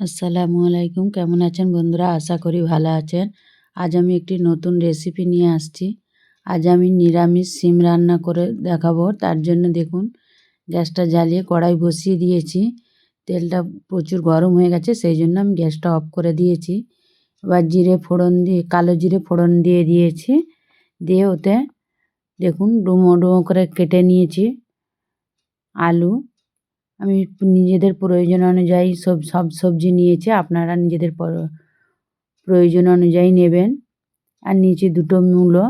আসসালামু আলাইকুম। কেমন আছেন বন্ধুরা? আশা করি ভালো আছেন। আজ আমি একটি নতুন রেসিপি নিয়ে আসছি। আজ আমি নিরামিষ সিম রান্না করে দেখাবো। তার জন্য দেখুন, গ্যাসটা জ্বালিয়ে কড়াই বসিয়ে দিয়েছি। তেলটা প্রচুর গরম হয়ে গেছে, সেই জন্য আমি গ্যাসটা অফ করে দিয়েছি। এবার জিরে ফোড়ন দিয়ে, কালো জিরে ফোড়ন দিয়ে দিয়েছি। দিয়ে ওতে দেখুন ডুমো ডুমো করে কেটে নিয়েছি। আলু আমি নিজেদের প্রয়োজন অনুযায়ী সব সব সবজি নিয়েছি, আপনারা নিজেদের প্রয়োজন অনুযায়ী নেবেন। আর নিয়েছি দুটো মূলো,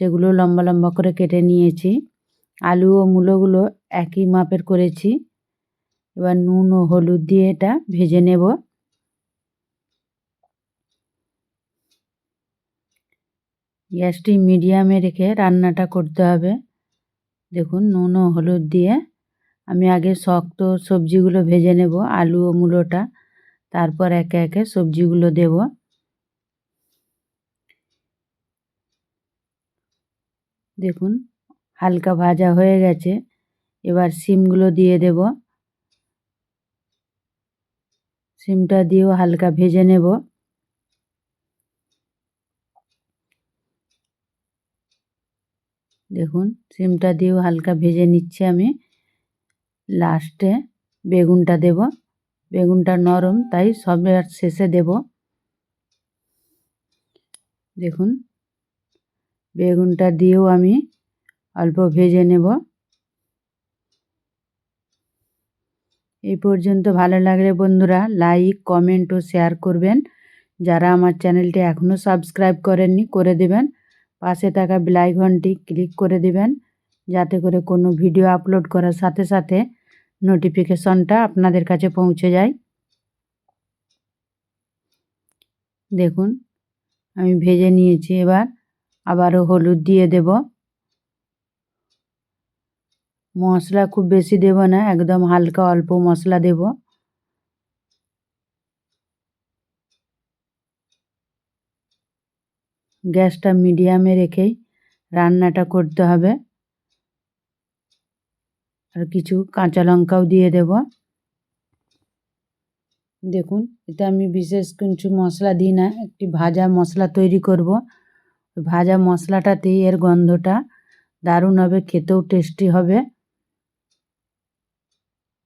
সেগুলো লম্বা লম্বা করে কেটে নিয়েছি। আলু ও মূলোগুলো একই মাপের করেছি। এবার নুন ও হলুদ দিয়ে এটা ভেজে নেব। গ্যাসটি মিডিয়ামে রেখে রান্নাটা করতে হবে। দেখুন, নুন ও হলুদ দিয়ে আমি আগে শক্ত সবজিগুলো ভেজে নেব, আলু ও মূলোটা। তারপর একে একে সবজিগুলো দেব। দেখুন, হালকা ভাজা হয়ে গেছে। এবার সিমগুলো দিয়ে দেব। সিমটা দিয়েও হালকা ভেজে নেব। দেখুন সিমটা দিয়েও হালকা ভেজে নিচ্ছি আমি। লাস্টে বেগুনটা দেব। বেগুনটা নরম, তাই সবের শেষে দেব। দেখুন, বেগুনটা দিয়েও আমি অল্প ভেজে নেব। এই পর্যন্ত ভালো লাগলে বন্ধুরা লাইক, কমেন্ট ও শেয়ার করবেন। যারা আমার চ্যানেলটি এখনও সাবস্ক্রাইব করেননি, করে দেবেন। পাশে থাকা বেলাই ঘন্টি ক্লিক করে দেবেন। যাতে করে কোনো ভিডিও আপলোড করার সাথে সাথে নোটিফিকেশনটা আপনাদের কাছে পৌঁছে যায়। দেখুন, আমি ভেজে নিয়েছি এবার, আবারও হলুদ দিয়ে দেব। মশলা খুব বেশি দেব না, একদম হালকা অল্প মশলা দেব। গ্যাসটা মিডিয়ামে রেখেই রান্নাটা করতে হবে। আর কিছু কাঁচা লঙ্কাও দিয়ে দেব। দেখুন এটা আমি বিশেষ কিছু মশলা দিই না, একটি ভাজা মশলা তৈরি করব। ভাজা মশলাটাতেই এর গন্ধটা দারুণ হবে, খেতেও টেস্টি হবে।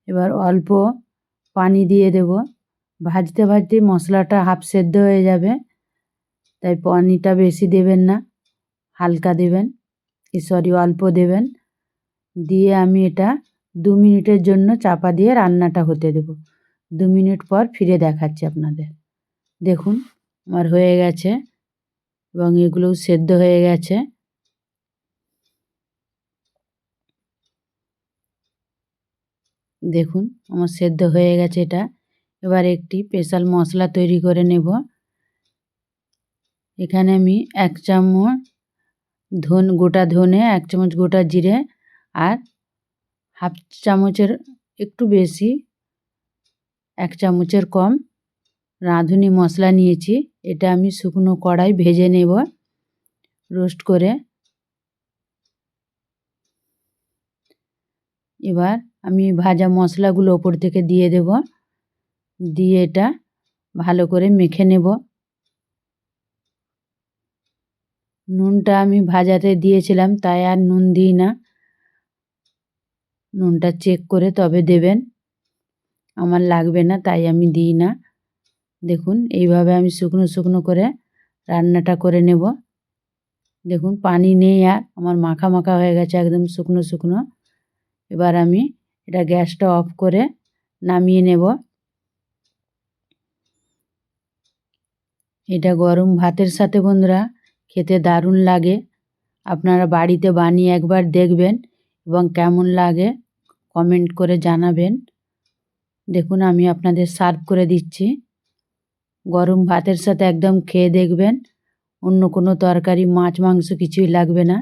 এবার অল্প পানি দিয়ে দেব। ভাজতে ভাজতে মশলাটা হাফ সেদ্ধ হয়ে যাবে, তাই পানিটা বেশি দেবেন না, হালকা দেবেন সরি অল্প দেবেন। দিয়ে আমি এটা দু মিনিটের জন্য চাপা দিয়ে রান্নাটা হতে দেব। দু মিনিট পর ফিরে দেখাচ্ছি আপনাদের। দেখুন, আমার হয়ে গেছে এবং এগুলোও সেদ্ধ হয়ে গেছে। দেখুন, আমার সেদ্ধ হয়ে গেছে এটা। এবার একটি স্পেশাল মশলা তৈরি করে নেব। এখানে আমি এক চামচ ধন, গোটা ধনে, এক চামচ গোটা জিরে আর হাফ চামচের একটু বেশি, এক চামচের কম রাঁধুনি মশলা নিয়েছি। এটা আমি শুকনো কড়াই ভেজে নেব। রোস্ট করে এবার আমি ভাজা মশলাগুলো ওপর থেকে দিয়ে দেব। দিয়ে এটা ভালো করে মেখে নেব। নুনটা আমি ভাজাতে দিয়েছিলাম, তাই আর নুন দিই না। নুনটা চেক করে তবে দেবেন। আমার লাগবে না, তাই আমি দিই না। দেখুন, এইভাবে আমি শুকনো শুকনো করে রান্নাটা করে নেব। দেখুন, পানি নেই আর, আমার মাখা মাখা হয়ে গেছে একদম শুকনো শুকনো। এবার আমি এটা গ্যাসটা অফ করে নামিয়ে নেব। এটা গরম ভাতের সাথে বন্ধুরা, খেতে দারুণ লাগে। আপনারা বাড়িতে বানিয়ে একবার দেখবেন এবং কেমন লাগে। কমেন্ট করে জানাবেন। দেখুন, আমি আপনাদের সার্ভ করে দিচ্ছি। গরম ভাতের সাথে একদম খেয়ে দেখবেন, অন্য কোনো তরকারি, মাছ, মাংস কিছুই লাগবে না।